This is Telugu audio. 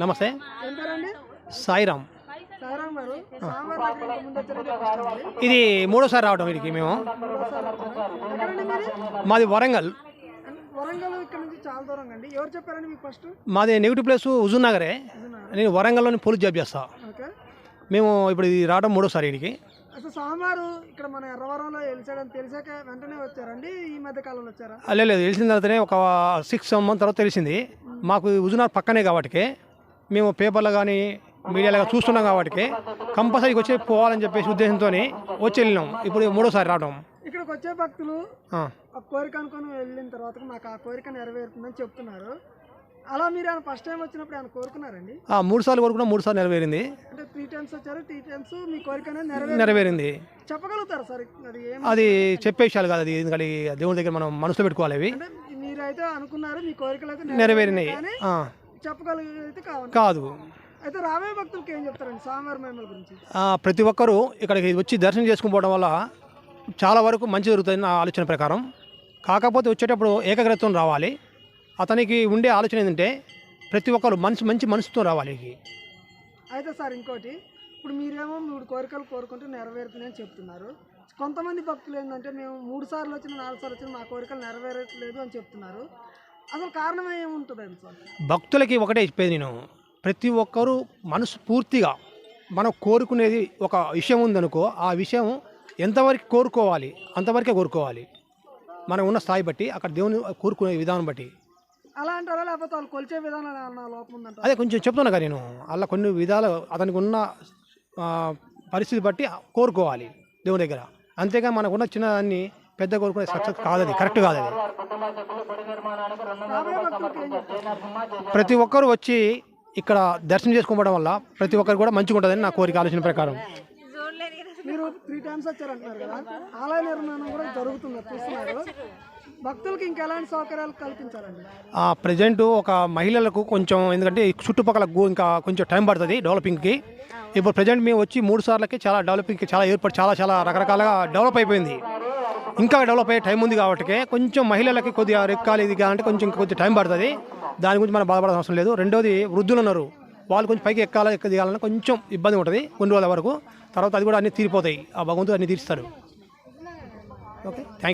నమస్తే. సాయిరామ్. ఇది మూడోసారి రావడం వీడికి మేము. మాది వరంగల్. మాది నెగిటివ్ ప్లేస్ హుజూర్ నగరే. నేను వరంగల్లోని పోలీస్ జాబ్ చేస్తా. మేము ఇప్పుడు ఇది రావడం మూడోసారి వీడికి. అసలు సాంబారు ఇక్కడ మన ఎర్రవరంలో వెలిసాడని తెలిసాక వెంటనే వచ్చారండి? ఈ మధ్య కాలంలో వచ్చారా? లేదు లేదు. తెలిసిన తర్వాతనే ఒక సిక్స్ మంత్ తర్వాత తెలిసింది. మాకు హుజూర్నగర్ పక్కనే కాబట్టి మేము పేపర్లో కానీ మీడియాలో కానీ చూస్తున్నాం కాబట్టి కంపల్సరీ వచ్చి పోవాలని చెప్పేసి ఉద్దేశంతో వచ్చి వెళ్ళినాం. ఇప్పుడు మూడోసారి రావడం. ఇక్కడికి వచ్చే భక్తులు కోరిక అనుకొని వెళ్ళిన తర్వాత మాకు ఆ కోరిక నెరవేరుతుందని చెప్తున్నారు. అలా మీరు ఆయన ఫస్ట్ టైం వచ్చినప్పుడు ఆయన కోరుకున్నారండి? ఆ, మూడు సార్లు వరకు మూడు సార్లు నెరవేరింది. అంటే త్రీ టైమ్స్ వచ్చారు త్రీ టైమ్స్ మీ కోరిక అనేది నెరవేరు నెరవేరింది. చెప్పగలుగుతారు సార్? అది ఏం అది చెప్పే విషయాలు కాదు అది ఎందుకంటే దేవుడి దగ్గర మనం మనసులో పెట్టుకోవాలి అవి. అంటే మీరైతే అనుకున్నారు మీ కోరికలు అయితే నెరవేరినాయి. కానీ ఆ, కావాలి. కాదు. అయితే రాబోయే భక్తులకి ఏం చెప్తారండి స్వామివారి మహిమల గురించి? ఆ, ప్రతి ఒక్కరూ ఇక్కడికి వచ్చి దర్శనం చేసుకుపోవడం వల్ల చాలా వరకు మంచి జరుగుతుంది నా ఆలోచన ప్రకారం. కాకపోతే వచ్చేటప్పుడు ఏకాగ్రతతో రావాలి. అతనికి ఉండే ఆలోచన ఏంటంటే ప్రతి ఒక్కరు మనసు మంచి మనసుతో రావాలి. అయితే సార్ ఇంకోటి ఇప్పుడు మీరేమో మూడు కోరికలు కోరుకుంటూ నెరవేరుతున్నాయని చెప్తున్నారు. కొంతమంది భక్తులు ఏంటంటే మేము మూడు సార్లు వచ్చిన నాలుగు సార్లు వచ్చిన మా కోరికలు నెరవేరట్లేదు అని చెప్తున్నారు. అసలు కారణం ఏముంటుందండి సార్? భక్తులకి ఒకటే చెప్పేది నేను. ప్రతి ఒక్కరూ మనసు పూర్తిగా మనం కోరుకునేది ఒక విషయం ఉందనుకో ఆ విషయం ఎంతవరకు కోరుకోవాలి అంతవరకే కోరుకోవాలి. మనం ఉన్న స్థాయి బట్టి అక్కడ దేవుని కోరుకునే విధానం బట్టి. అలా అంటారా లేకపోతే వాళ్ళు కొలిచే విధానాలు ఏమన్నా లోపం అదే కొంచెం చెప్తున్నా కదా నేను. అలా కొన్ని విధాలు అతనికి ఉన్న పరిస్థితి బట్టి కోరుకోవాలి దేవుని దగ్గర. అంతేగా మనకున్న చిన్న దాన్ని పెద్ద కోరుకునే సక్సెస్ కాదది కరెక్ట్ కాదది. ప్రతి ఒక్కరు వచ్చి ఇక్కడ దర్శనం చేసుకోవడం వల్ల ప్రతి ఒక్కరు కూడా మంచిగా ఉంటుందని నా కోరిక ఆలోచన ప్రకారం. మీరు త్రీ టైమ్స్ వచ్చారంటున్నారు కదా. ఆలయ నిర్మాణం కూడా జరుగుతుంది చూస్తున్నారు. భక్తులకి ఇంకా ఎలాంటి సౌకర్యాలు కల్పించాలండి? ప్రజెంట్ ఒక మహిళలకు కొంచెం ఎందుకంటే చుట్టుపక్కల ఇంకా కొంచెం టైం పడుతుంది డెవలపింగ్కి ఇప్పుడు ప్రజెంట్ మేము వచ్చి మూడు సార్లకి చాలా డెవలపింగ్కి చాలా ఏర్పాటు చాలా చాలా రకరకాలుగా డెవలప్ అయిపోయింది. ఇంకా డెవలప్ అయ్యే టైం ఉంది కాబట్టి కొంచెం మహిళలకి కొద్దిగా రెక్కాలి ఇది కావాలంటే కొంచెం ఇంకా కొద్దిగా టైం పడుతుంది. దాని గురించి మనం బాధపడాల్సిన అవసరం లేదు. రెండోది వృద్ధులు ఉన్నారు. వాళ్ళు కొంచెం పైకి ఎక్కాలా ఎక్క దిగాలని కొంచెం ఇబ్బంది ఉంటుంది కొన్ని రోజుల వరకు. తర్వాత అది కూడా అన్ని తీరిపోతాయి. ఆ భగవంతుడు అన్ని తీరుస్తాడు. Okay thank